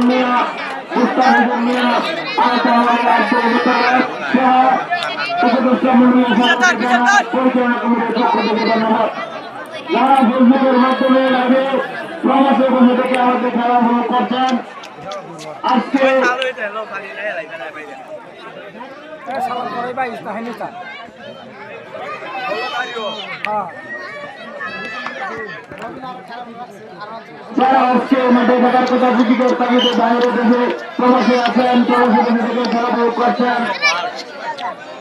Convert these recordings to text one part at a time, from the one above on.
মিয়া মুস্তাফিজুর মিয়া আহতাওয়াল আব্দুল মুতারাক সহ উপদেষ্টা মন্ডলী পরিচালনা কমিটির পক্ষ থেকে ধন্যবাদ। যারা ফেসবুকের মাধ্যমে আগে প্রবাসী বন্ধু থেকে আমাদের খেলা উপভোগ করছেন আজকে যারা হচ্ছে মাঠে থাকার কথা বুঝিকর তাগিদে বাইরে দেশে প্রবাসী আছেন প্রবাসী বন্ধু থেকে উপভোগ করছেন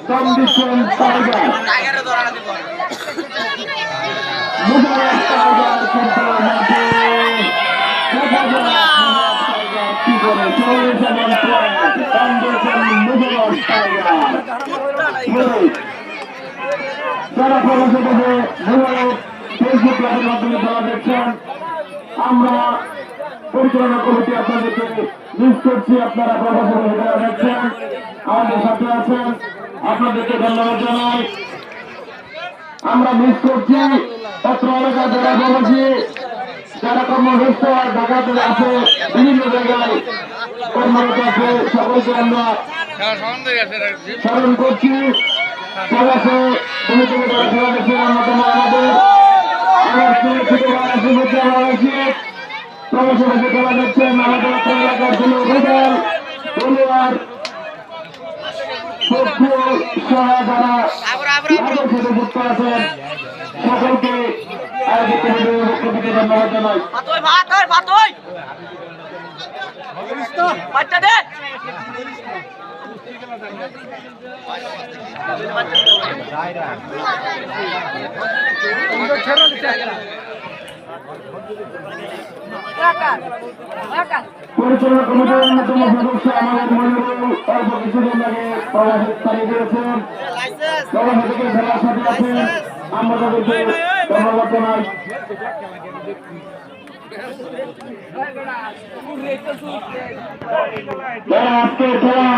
কম দিচ্ছেন টাইগার মুবারক যারা দেশে মুবারক ফেসবুক লাইভের মাধ্যমে খেলা দেখছেন, আমরা পরিচালনা মিস করছি, আপনারা প্রবাসী দেশে খেলা দেখছেন। আমাদের সাথে আছেন, আপনাদেরকে ধন্যবাদ জানাই। আমরা মিস করছি, পত্র এলাকা যারা প্রবাসী যারা কর্মব্যস্ত ঢাকাতে আছে, বিভিন্ন জায়গায় কর্মরত আছে, সকলকে আমরা স্মরণ করছি। প্রবাসে তুমি তুমি তারা খেলা দেখছেন অন্যতম আমাদের সকলকে আয়োজিত ধন্যবাদ জানাই ভাত ভাত বাচ্চা দে পরিচালনা কমিটির অন্যতম সদস্য আমাদের মনিরুল অল্প কিছুদিন আগে প্রবাসী স্থানে গিয়েছেন প্রবাসী থেকে সাথে আছেন আমরা আজকে খেলা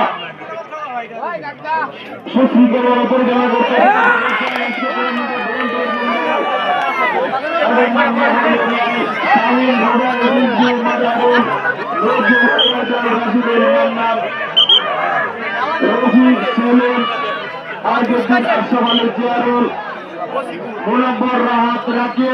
করতে মুনব্বর রাহাত রাকিব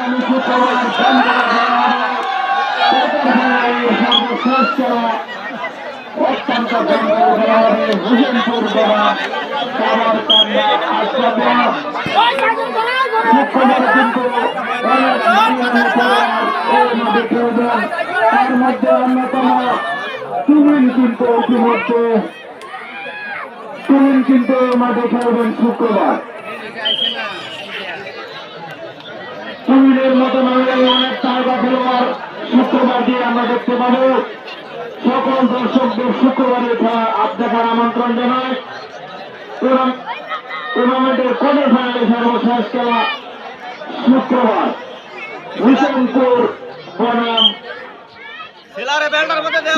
আগামী শুক্রবার। সর্বশ্রেষ্ঠ অত্যন্ত হুসেনপুর কামার কান্দা আশরাফা শুক্রবার কিন্তু অনেক মাঠে খেলবেন তার মধ্যে অন্যতম তুমিন কিন্তু ইতিমধ্যে তুমিন কিন্তু মাঠে খেলবেন শুক্রবার তুমিনের মতো নইলে অনেক তারকা খেলোয়াড় শুক্রবার দিয়ে আমরা দেখতে পাবো। সকল দর্শকদের শুক্রবারের খেলা আপ দেখার আমন্ত্রণ জানায় টুর্নাম- টুর্নামেন্টের কোয়ার্টার ফাইনালে সর্বশেষ খেলা শুক্রবার। হুসেনপুর বনাম।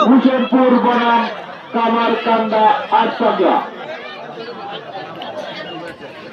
হুসেনপুর বনাম কামার কান্দা আটপাগা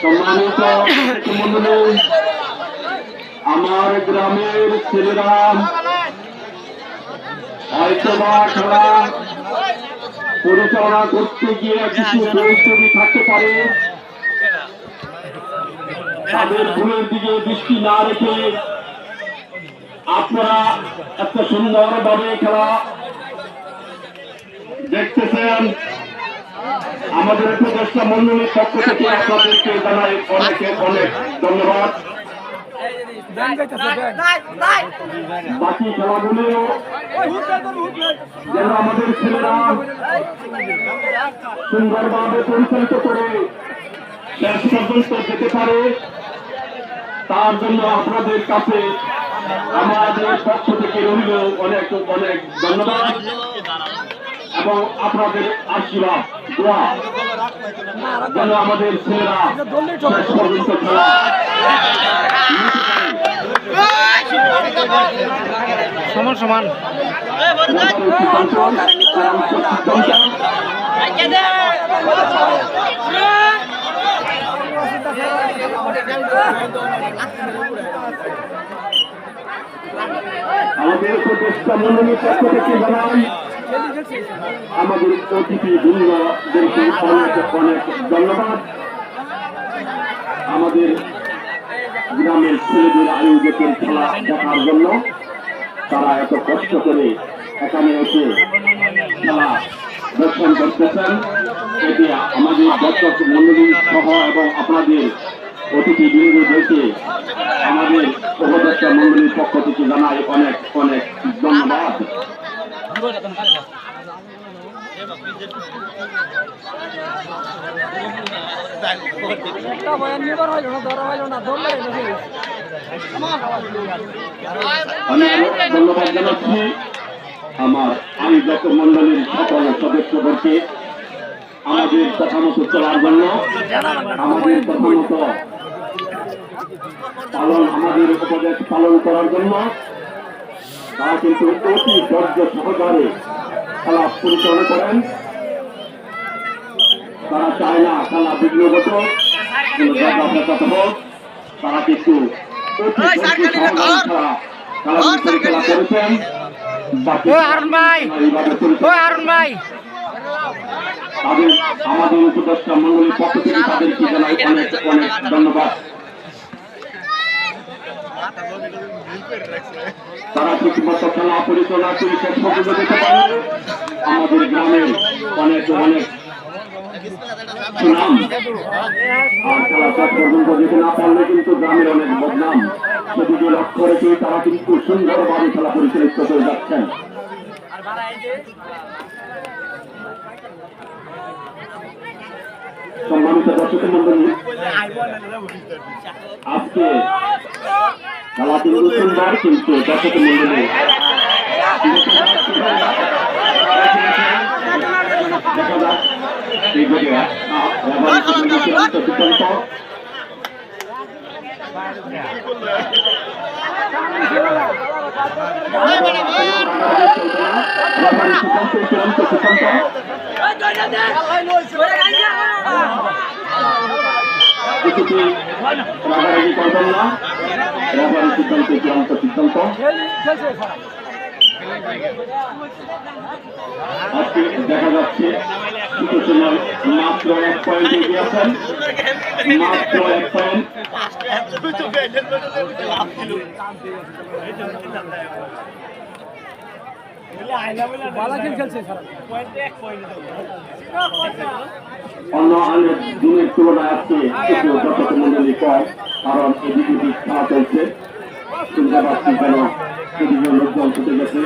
সম্মানিত আমার গ্রামের ছেলেরা হয়তো খেলা পরিচালনা করতে গিয়ে কিছু পরিস্থিতি থাকতে পারে। তাদের ভুলের দিকে দৃষ্টি না রেখে আপনারা একটা সুন্দরভাবে খেলা দেখতেছেন। আমাদের উপদেষ্টা মন্ডলীর পক্ষ থেকে আপনাদেরকে জানাই অনেক অনেক ধন্যবাদ। বাকি খেলাগুলো যেন আমাদের ছেলেরা সুন্দরভাবে পরিচালিত করে শেষ পর্যন্ত যেতে পারে, তার জন্য আপনাদের কাছে আমাদের পক্ষ থেকে রইল অনেক অনেক ধন্যবাদ। এবং আপনাদের আশীর্বাদ। দোয়া যেন আমাদের ছেলেরা শেষ পর্যন্ত খেলা। সমান সমান। আমাদের উপদেষ্টা মন্ডলীর পক্ষ থেকে জানাই আমাদের অতিথি বৃন্দদেরকে অনেক অনেক ধন্যবাদ। আমাদের গ্রামের ছেলেদের আয়োজকের খেলা দেখার জন্য তারা এত কষ্ট করে এখানে এসে খেলা দর্শন করতেছেন। এটি আমাদের দর্শক মন্ডলী সহ এবং আপনাদের অতিথি বৃন্দদেরকে আমাদের উপদেষ্টা মন্ডলীর পক্ষ থেকে জানাই অনেক অনেক ধন্যবাদ। একটা বয়ান নিবার হইল না ধরা হইল না ধরলে ধন্যবাদ জানাচ্ছি। আমার আয়োজক মন্ডলীর সকল সদস্যদেরকে আমাদের কথা মতো চলার জন্য আমাদের কথা মতো পালন আমাদের উপদেশ পালন করার জন্য তারা কিন্তু অতি ধৈর্য সহকারে খেলা পরিচালনা করেন। তারা চায় না খেলা বিঘ্নগত তারা কিন্তু আমাদের উপদেষ্টা মন্ডলীর পক্ষ থেকে তাদেরকে জানাই অনেক অনেক ধন্যবাদ। তারা ঠিকমতো খেলা পরিচালনা করে শেষ পর্যন্ত যেতে পারে। আমাদের গ্রামে অনেক অনেক কিন্তু গ্রামের অনেক খেলা পরিচালিত করে সম্মানিত দর্শক মন্ডলী, আজকে খেলা কিন্তু সুন্দর কিন্তু দর্শক মন্ডলী সিদ্ধান্ত চূড়ান্ত সিদ্ধান্ত কিছুটি রাগারাগি করবেন না। রেফারি সিদ্ধান্ত চূড়ান্ত সিদ্ধান্ত? আজকে দেখা যাচ্ছে কিছু সময় মাত্র এক পয়েন্ট এগিয়ে আছেন মাত্র এক পয়েন্ট অন্য অন্য দিনের তুলনায় আজকে কিছু দর্শক মন্ডলী কম কারণ খেলা চলছে। শুনতে পাচ্ছি কেন? লোকজন ছুটে গেছে।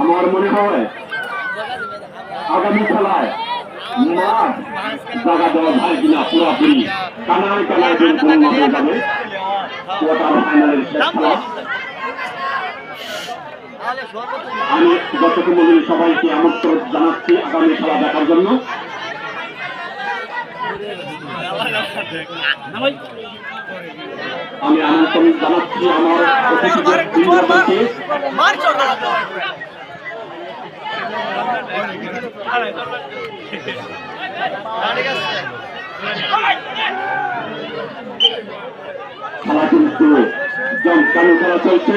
আমার মনে হয় আগামী খেলায় কানায় কানায় যাবে। ফাইনালের খেলা। আমি দর্শক মন্ডলী সবাইকে আমন্ত্রণ জানাচ্ছি আগামী খেলা দেখার জন্য। আমি আমন্ত্রণ জানাচ্ছি আমার খেলা কিন্তু জমকানো খেলা চলছে।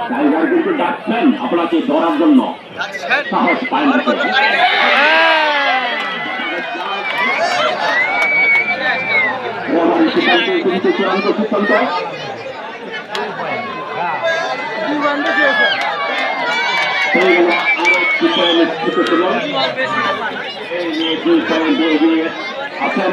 নামছেন কিন্তু টাইগার যাচ্ছেন আপনাকে ধরার জন্য সাহস পায় না কিন্তু চূড়ান্ত সিদ্ধান্ত হয়ে গেল আরও একটি পয়েন্ট ছোট ছিল এই নিয়ে দুই পয়েন্ট এগিয়ে আছেন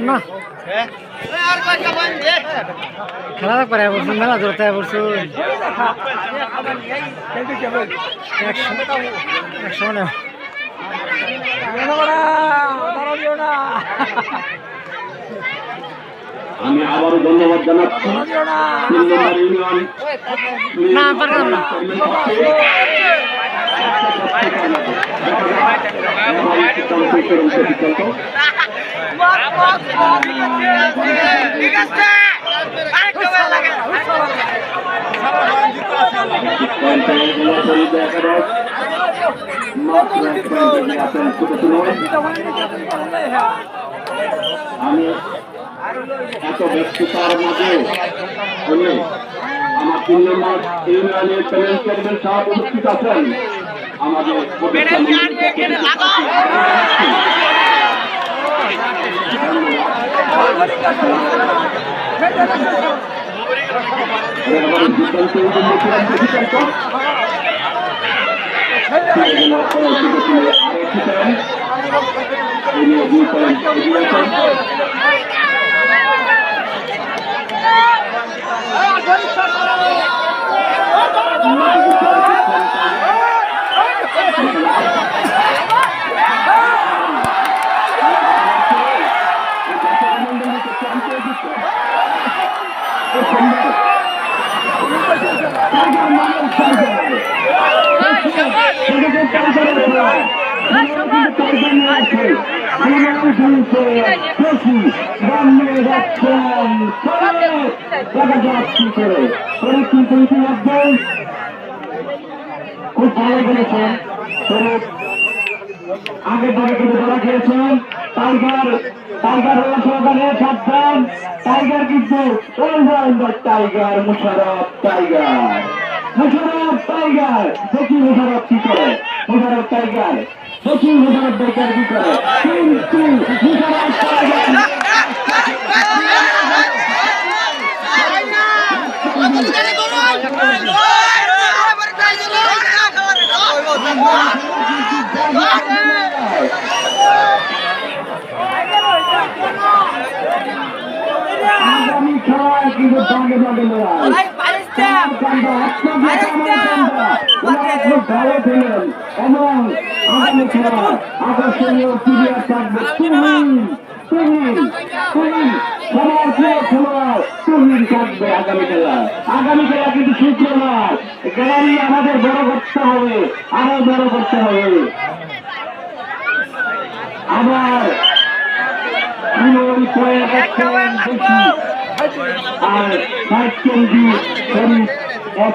না। খেলা করে বলছুন মেলা ধরতে একশো। মানে। আমি আবারও ধন্যবাদ জানাচ্ছি। না, পারলাম না। আরেকটা বার লাগে আমি এত ব্যস্ততার মাঝে আমার তিন নম্বর ইউনিয়নের প্যানেল চেয়ারম্যান সাহেব উপস্থিত আছেন? আমাদের খুব ভালো করেছেন আগের ধারে কিন্তু ধরা খেয়েছেন টাইগার টাইগার রোল সহকারে সাবধান tiger Musharraf tiger Musharraf tiger দেখি মুশারফ কি করে? মুশারফ টাইগার দেখি মুশারফ টাইগার কি করে? কিন্তু মুশারফ টাইগার আগামী খেলায় কিন্তু দাগে দাগে লড়াই এবং আগামী খেলা আকর্ষণীয় পিরিয়ড থাকবে আগামী খেলা। কিন্তু সূত্র নয়। গ্যালারি আমাদের বড় করতে হবে, আরও বড় করতে হবে। আবার আর কেজি শরীর এক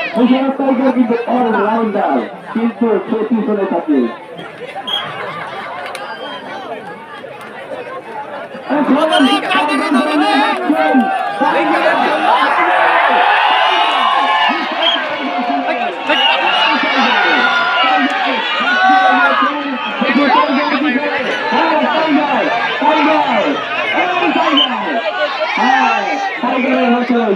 মুশারফ টাইগার কিন্তু অলরাউন্ডার কিন্তু সে পিছনে থাকে Tiger Hustle,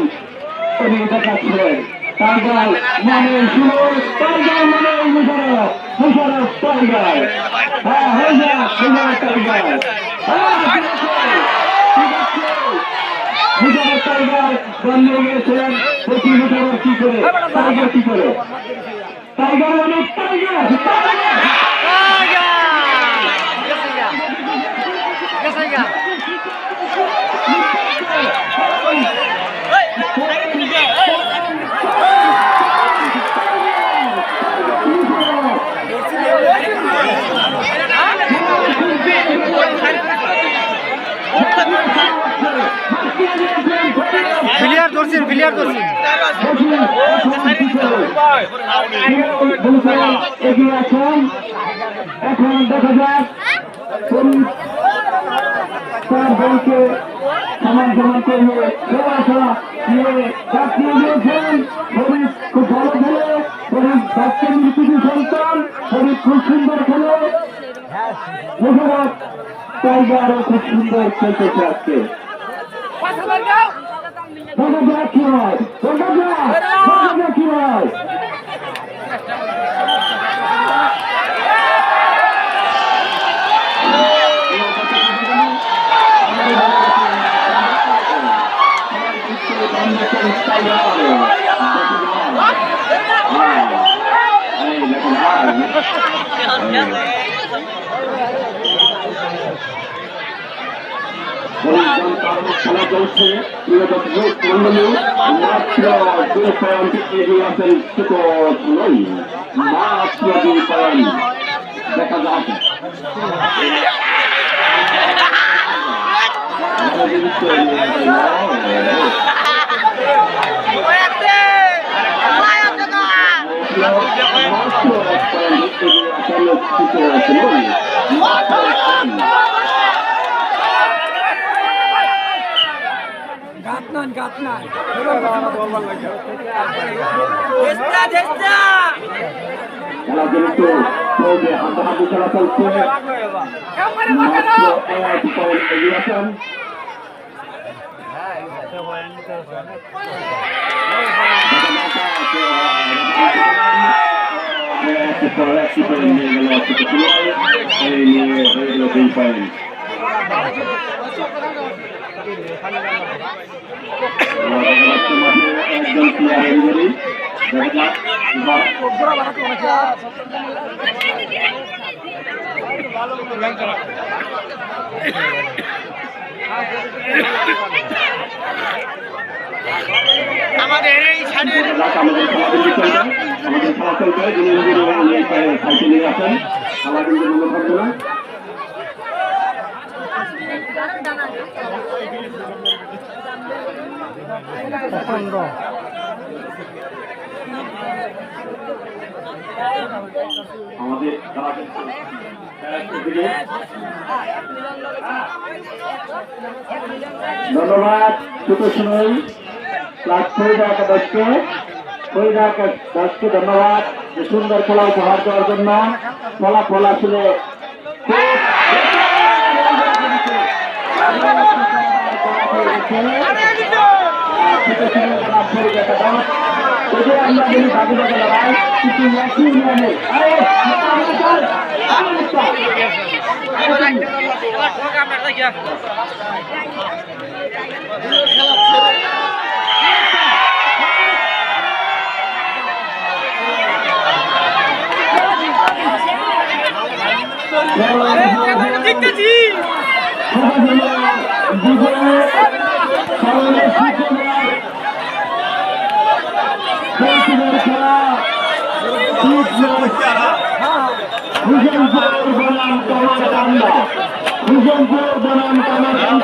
Tiger Hustle, tiger মানে সুর টাইগার মানে মুশারফ মুশারফ টাইগার হ্যাঁ হয়ে যা হ্যাঁ বন্ধ গিয়েছিলেন। দেখি মুশারফ টাইগার প্লেয়ার ধরছেন প্লেয়ার ধরছেন এখন দেখা যাক তার বলকে সমান সমান করবে দিয়েছেন শরীফ খুব ভালো খেলে শরীফ বাচ্চা মৃত্যু সন্তান শরীফ খুব সুন্দর খেলে মোশারফ টাইগারও খুব সুন্দর খেলতেছে আজকে দেখা যাক কি হয় দেখা যাক দেখা যাক কি হয় খেলা চলছে মাত্র দুই পয়েন্ট এগিয়ে আছেন ছোট নই। মাত্র দুই পয়েন্ট দেখা যাক। মাত্র এক পয়েন্ট এগিয়ে আছেন ছোট নই মাত্র এক পয়েন্ট কিন্তু চলবে হাতাহাতি খেলা চলছে মাত্র আছেন আমাদের এই ছাড়ের আমাদের খেলা যিনি সাইকেল খেলা কিন্তু মনে খেলা। ধন্যবাদ ছোট সময় ক্লাস ফরিদা ধন্যবাদ সুন্দর খেলা উপহার দেওয়ার জন্য ফলাফল আসলে আমরা হুজনপুর বনাম কামার কান্দা হুজনপুর বনাম কামার কান্দা